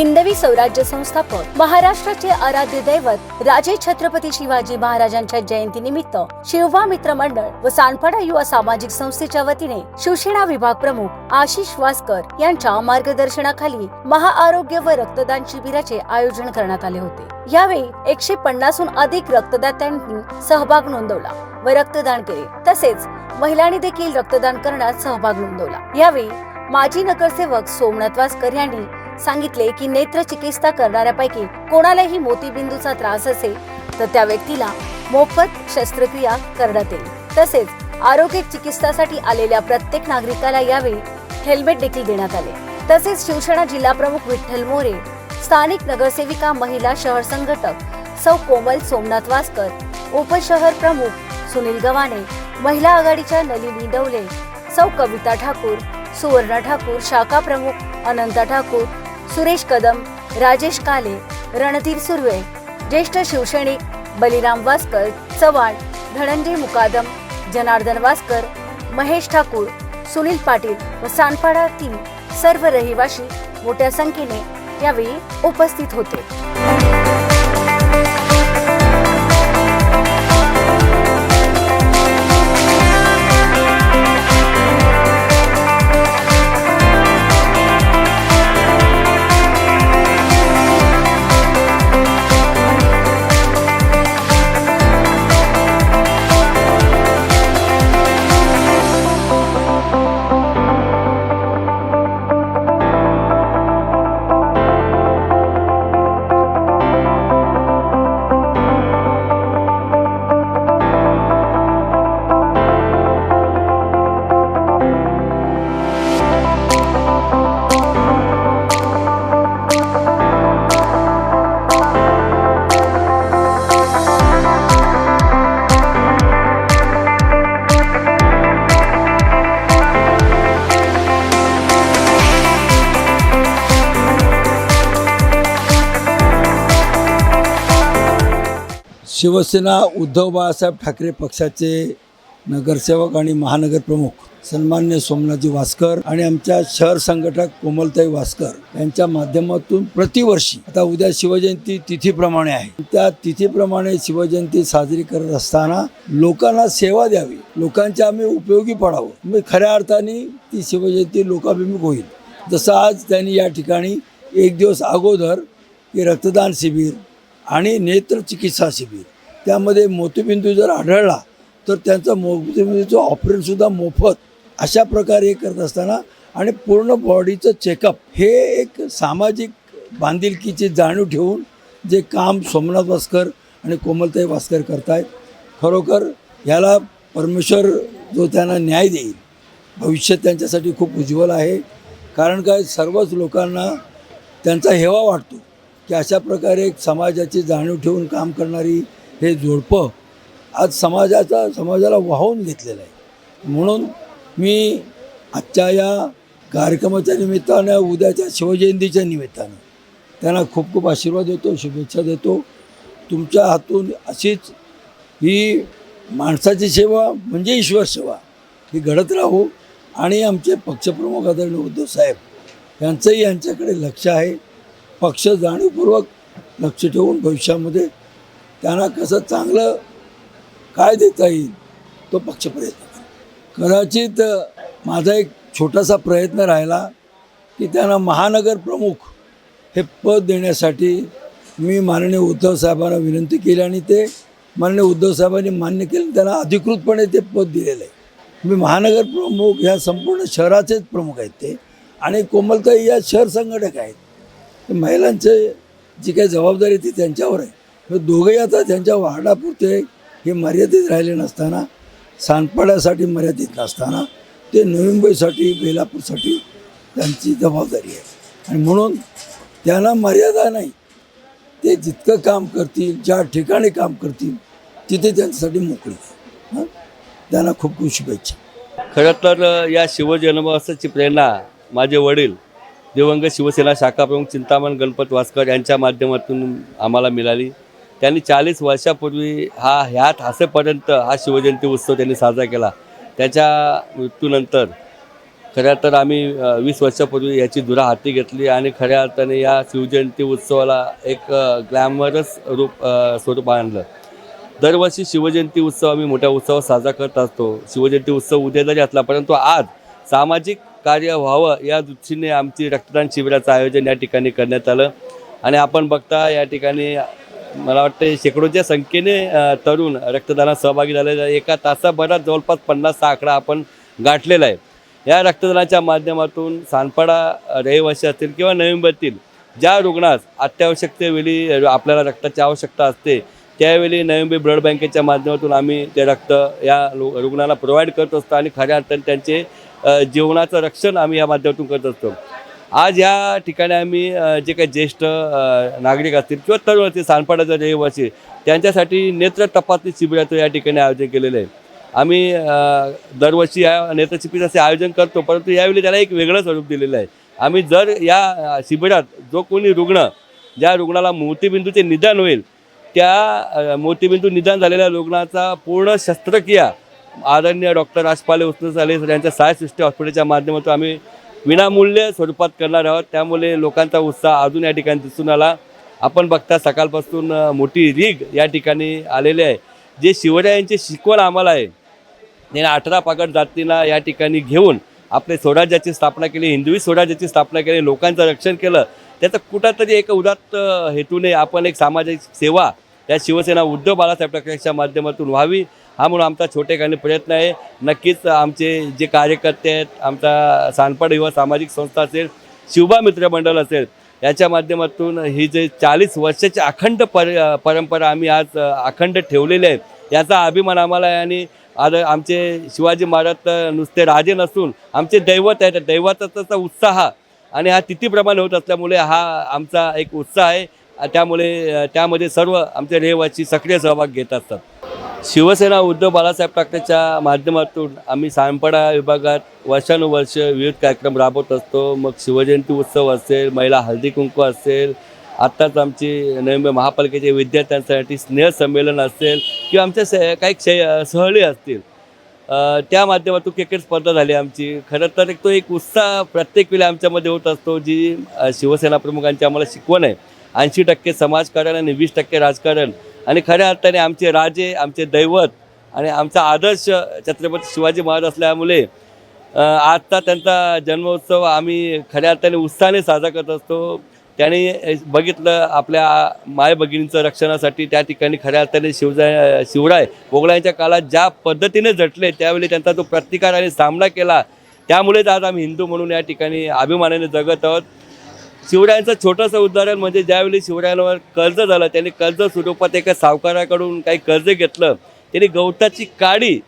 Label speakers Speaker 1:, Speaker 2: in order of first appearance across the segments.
Speaker 1: हिंदवी स्वराज्य संस्थापक महाराष्ट्राचे आराध्य दैवत राजे छत्रपती शिवाजी महाराजांच्या जयंती निमित्त शिवबा मित्र मंडळ व सानपाडा युवा सामाजिक संस्थेच्या वतीने शिवसेना विभाग प्रमुख आशिष वासकर यांच्या मार्गदर्शनाखाली महाआरोग्य व रक्तदान शिबिराचे आयोजन करण्यात आले होते. यावेळी एकशे पन्नासहून अधिक रक्तदात्यांनी सहभाग नोंदवला व रक्तदान केले. तसेच महिलांनी देखील रक्तदान करण्यात सहभाग नोंदवला. यावेळी माजी नगरसेवक सोमनाथ वासकर यांनी सांगितले की नेत्र चिकित्सा करणाऱ्यापैकी कोणालाही मोतीबिंदूचा त्रास असेल तर त्या व्यक्तीला मोफत शस्त्रक्रिया करण्यात येईल. तसेच आरोग्य चिकित्सासाठी आलेल्या प्रत्येक नागरिकाला यावेळी हेल्मेट देखील देण्यात आले. तसेच शिवसेना जिल्हा प्रमुख विठ्ठल मोरे स्थानिक नगरसेविका महिला शहर संघटक सौ कोमल सोमनाथ वासकर उपशहर प्रमुख सुनील गवाने महिला आघाडीच्या नलिनी डवले सौ कविता ठाकूर सुवर्णा ठाकूर शाखा प्रमुख अनंता ठाकूर सुरेश कदम राजेश काले रणधीर सुर्वे ज्येष्ठ शिवसैनिक बलिराम वासकर चव्हाण धनंजय मुकादम जनार्दन वासकर महेश ठाकूर सुनील पाटील व सांडपाडातील सर्व रहिवासी मोठ्या संख्येने यावेळी उपस्थित होते.
Speaker 2: शिवसेना उद्धव बाळासाहेब ठाकरे पक्षाचे नगरसेवक आणि महानगर प्रमुख सन्मान्य सोमनाथजी वासकर आणि आमच्या शहर संघटक कोमलताई वासकर यांच्या माध्यमातून प्रतिवर्षी आता उद्या शिवजयंती तिथीप्रमाणे आहे. त्या तिथीप्रमाणे शिवजयंती साजरी करत असताना लोकांना सेवा द्यावी लोकांच्या आम्ही उपयोगी पडावं. म्हणजे खऱ्या अर्थाने ती शिवजयंती लोकाभिमुख होईल. जसं आज त्यांनी या ठिकाणी एक दिवस अगोदर हे रक्तदान शिबिर आणि नेत्र चिकित्सा शिबिर त्यामध्ये मोतीबिंदू जर आढळला तर त्यांचं मोतीबिंदूचं ऑपरेशनसुद्धा मोफत अशा प्रकारे हे करत असताना आणि पूर्ण बॉडीचं चेकअप हे एक सामाजिक बांधिलकीची जाणीव ठेवून जे काम सोमनाथ वास्कर आणि कोमलताई वासकर करतायत खरोखर ह्याला परमेश्वर जो त्यांना न्याय देईल भविष्य त्यांच्यासाठी खूप उज्ज्वल आहे. कारण काय? सर्वच लोकांना त्यांचा हेवा वाटतो की अशा प्रकारे एक समाजाची जाणीव ठेवून काम करणारी हे जोडपं आज समाजाचा समाजाला वाहून घेतलेलं आहे. म्हणून मी आजच्या या कार्यक्रमाच्या निमित्तानं उद्याच्या शिवजयंतीच्या निमित्तानं त्यांना खूप खूप आशीर्वाद देतो शुभेच्छा देतो. तुमच्या हातून अशीच ही माणसाची सेवा म्हणजे ईश्वर सेवा ही घडत राहू आणि आमचे पक्षप्रमुख आदरणीय उद्धव साहेब यांचंही यांच्याकडे लक्ष आहे. पक्ष जाणीवपूर्वक लक्ष ठेवून भविष्यामध्ये त्यांना कसं चांगलं काय देता येईल तो पक्ष प्रयत्न कदाचित माझा एक छोटासा प्रयत्न राहिला की त्यांना महानगर प्रमुख हे पद देण्यासाठी मी माननीय उद्धव साहेबांना विनंती केली आणि ते माननीय उद्धव साहेबांनी मान्य केलं त्यांना अधिकृतपणे ते पद दिलेलं आहे. मी महानगर प्रमुख ह्या संपूर्ण शहराचेच प्रमुख आहेत ते आणि कोमलताई या शहर संघटक आहेत. महिलांचे जी काही जबाबदारी ती त्यांच्यावर आहे. दोघंही आता त्यांच्या वार्डापुरते हे मर्यादित राहिले नसताना सांडपाड्यासाठी मर्यादित नसताना ते नवी मुंबईसाठी बेलापूरसाठी त्यांची जबाबदारी आहे. आणि म्हणून त्यांना मर्यादा नाही. ते जितकं काम करतील ज्या ठिकाणी काम करतील तिथे त्यांच्यासाठी मोकळी त्यांना खूप खूप शुभेच्छा.
Speaker 3: खरं तर या शिवजन्मोत्सवाची प्रेरणा माझे वडील दिवंगत शिवसेना शाखा प्रमुख चिंतामण गणपत वासकर यांच्या माध्यमातून आम्हाला मिळाली. त्यांनी चाळीस वर्षापूर्वी हा ह्यात हसेपर्यंत हा शिवजयंती उत्सव त्यांनी साजरा केला. त्याच्या मृत्यूनंतर खऱ्या तर आम्ही वीस वर्षापूर्वी याची धुरा हाती घेतली आणि खऱ्या अर्थाने या शिवजयंती उत्सवाला एक ग्लॅमरस रूप स्वरूप आणलं. दरवर्षी शिवजयंती उत्सव आम्ही मोठ्या उत्सवात साजरा करत असतो. शिवजयंती उत्सव उद्या जरी असला परंतु आज सामाजिक कार्य व्हावं या दृष्टीने आमची रक्तदान शिबिराचं आयोजन या ठिकाणी करण्यात आलं. आणि आपण बघता या ठिकाणी मला वाटते शेकडोच्या संख्येने तरुण रक्तदानात सहभागी झालेला एका तासाभरात जवळपास पन्नासचा आकडा आपण गाठलेला आहे. या रक्तदानाच्या माध्यमातून सानपाडा रहिवासी असतील किंवा नोव्हेंबरतील ज्या रुग्णास अत्यावश्यकतेवेळी आपल्याला रक्ताची आवश्यकता असते त्यावेळी नोव्हेंबर ब्लड बँकेच्या माध्यमातून आम्ही ते रक्त या रुग्णाला प्रोव्हाइड करत असतो आणि खऱ्या अर्थाने त्यांचे जीवनाचं रक्षण आम्ही या माध्यमातून करत असतो. आज या ठिकाणी आम्ही जे काही ज्येष्ठ नागरिक असतील किंवा तरुण असतील सानपाड्याचे रहिवासी त्यांच्यासाठी नेत्र तपासणी शिबिराचं या ठिकाणी आयोजन केलेलं आहे. आम्ही दरवर्षी या नेत्र आयोजन करतो परंतु यावेळी त्याला एक वेगळं स्वरूप दिलेलं आहे. आम्ही जर या शिबिरात जो कोणी रुग्ण ज्या रुग्णाला मोतीबिंदूचे निदान होईल त्या मोतीबिंदू निदान झालेल्या रुग्णाचा पूर्ण शस्त्रक्रिया आदरणीय डॉक्टर राजपाले उस्मान साले यांच्या साय सृष्टी हॉस्पिटलच्या माध्यमातून आम्ही विनामूल्य स्वरूपात करणार आहोत. त्यामुळे लोकांचा उत्साह अजून या ठिकाणी दिसून आला. आपण बघता सकाळपासून मोठी रीग या ठिकाणी आलेली आहे. जे शिवरायांची शिकवण आम्हाला आहे त्यांनी अठरा पागड जातींना या ठिकाणी घेऊन आपले स्वराज्याची स्थापना केली हिंदवी स्वराज्याची स्थापना केली लोकांचं रक्षण केलं. त्याचं कुठंतरी एक उदात्त हेतूने आपण एक सामाजिक सेवा या शिवसेना उद्धव बाळासाहेब ठाकरेच्या माध्यमातून व्हावी. हा म्हणून आमचा छोटेखाने प्रयत्न आहे. नक्कीच आमचे जे कार्यकर्ते आहेत आमचा सानपाड युवा सामाजिक संस्था असेल शिवबा मित्र मंडळ असेल याच्या माध्यमातून ही जे चाळीस वर्षाची अखंड पर परंपरा आम्ही आज अखंड ठेवलेली आहे याचा अभिमान आम्हाला आहे आणि आज आमचे शिवाजी महाराज तर नुसते राजे नसून आमचे दैवत आहे त्या दैवताचा उत्साह आणि हा तिथीप्रमाणे होत असल्यामुळे हा आमचा एक उत्साह आहे. त्यामुळे त्यामध्ये सर्व आमचे रहिवासी सक्रिय सहभाग घेत असतात. शिवसेना उद्धव बाळासाहेब ठाकरेच्या माध्यमातून आम्ही सायंपाडा विभागात वर्षानुवर्ष विविध कार्यक्रम राबवत असतो. मग शिवजयंती उत्सव असेल महिला हळदी कुंकू असेल आत्ताच आमची नवी महापालिकेचे महापालिकेच्या विद्यार्थ्यांसाठी स्नेहसंमेलन असेल किंवा आमच्या स काही क्षय सहली असतील. त्या माध्यमातून क्रिकेट स्पर्धा झाली आमची. खरं तर एक तो एक उत्साह प्रत्येक वेळी आमच्यामध्ये होत असतो जी शिवसेना प्रमुखांची आम्हाला शिकवण आहे. ऐंशी टक्के समाजकारण आणि वीस टक्के राजकारण आणि खऱ्या अर्थाने आमचे राजे आमचे दैवत आणि आमचा आदर्श छत्रपती शिवाजी महाराज असल्यामुळे आत्ता आजचा त्यांचा जन्मोत्सव आम्ही खऱ्या अर्थाने उत्साहाने साजरा करत असतो. त्यांनी बघितलं आपल्या माय भगिनींचं रक्षणासाठी त्या ठिकाणी खऱ्या अर्थाने शिवजाय शिवराय मोगलांच्या काळात ज्या पद्धतीने झटले त्यावेळी त्यांचा जो प्रतिकार आणि सामना केला. त्यामुळेच आज आम्ही हिंदू म्हणून या ठिकाणी अभिमानाने जगत आहोत. शिवरायांचं छोटंसं उदाहरण म्हणजे ज्यावेळी शिवरायांवर कर्ज झालं त्यांनी कर्ज स्वरूपात एका सावकाराकडून काही कर्ज घेतलं. त्यांनी गवताची काडी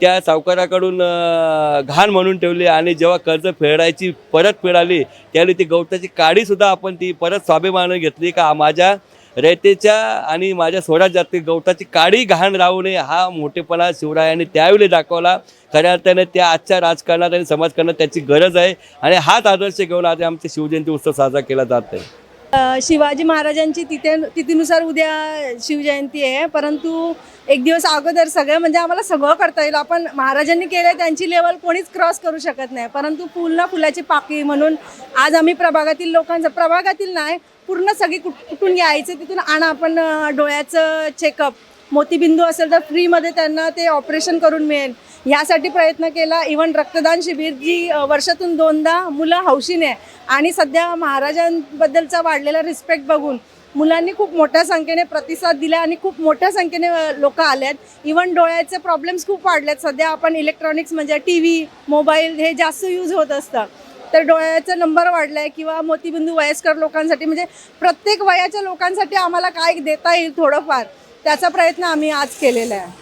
Speaker 3: त्या सावकाराकडून घाण म्हणून ठेवली आणि जेव्हा कर्ज फेडायची परत फेडाली त्यावेळी ती गवताची काडीसुद्धा आपण ती परत स्वाभिमानं घेतली का माझ्या रयतेच्या आणि माझ्या स्वराज्यातील गवताची काडी घाण राहू नये हा मोठेपणा शिवरायांनी त्यावेळी दाखवला. खऱ्या अर्थाने त्या आजच्या राजकारणात आणि समाजकारणात त्याची गरज आहे आणि हाच आदर्श घेऊन आज आमचे शिवजयंती उत्सव साजरा केला जात आहे.
Speaker 4: शिवाजी महाराजांची तिथे तिथीनुसार उद्या शिवजयंती आहे परंतु एक दिवस अगोदर सगळं म्हणजे आम्हाला सगळं करता येईल. आपण महाराजांनी केलं त्यांची लेवल कोणीच क्रॉस करू शकत नाही. परंतु फुल ना फुलाची पाकी म्हणून आज आम्ही प्रभागातील लोकांचं प्रभागातील नाही पूर्ण सगळी कुठ कुठून यायचं तिथून आणा. आपण डोळ्याचं चेकअप मोतीबिंदू असेल तर फ्रीमध्ये त्यांना ते ऑपरेशन करून मिळेल. यासाठी प्रयत्न केला. इवन रक्तदान शिबिर जी वर्षातून दोनदा मुलं हौशीने आहे. आणि सध्या महाराजांबद्दलचा वाढलेला रिस्पेक्ट बघून मुलांनी खूप मोठ्या संख्येने प्रतिसाद दिला आणि खूप मोठ्या संख्येने लोक आल्यात इवन डोळ्याचे प्रॉब्लेम्स खूप वाढलेत. सध्या आपण इलेक्ट्रॉनिक्स म्हणजे टी व्ही मोबाईल हे जास्त यूज होत असतं. तर डोळ्याचा नंबर वाढला आहे किंवा मोतीबिंदू वयस्कर लोकांसाठी म्हणजे प्रत्येक वयाच्या लोकांसाठी आम्हाला काय देता येईल थोडंफार त्याचा प्रयत्न आम्ही आज केलेला आहे.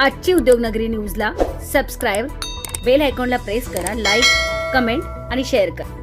Speaker 1: आजची उद्योगनगरी न्यूजला सबस्क्राईब बेल आयकॉनला प्रेस करा लाईक कमेंट आणि शेअर करा.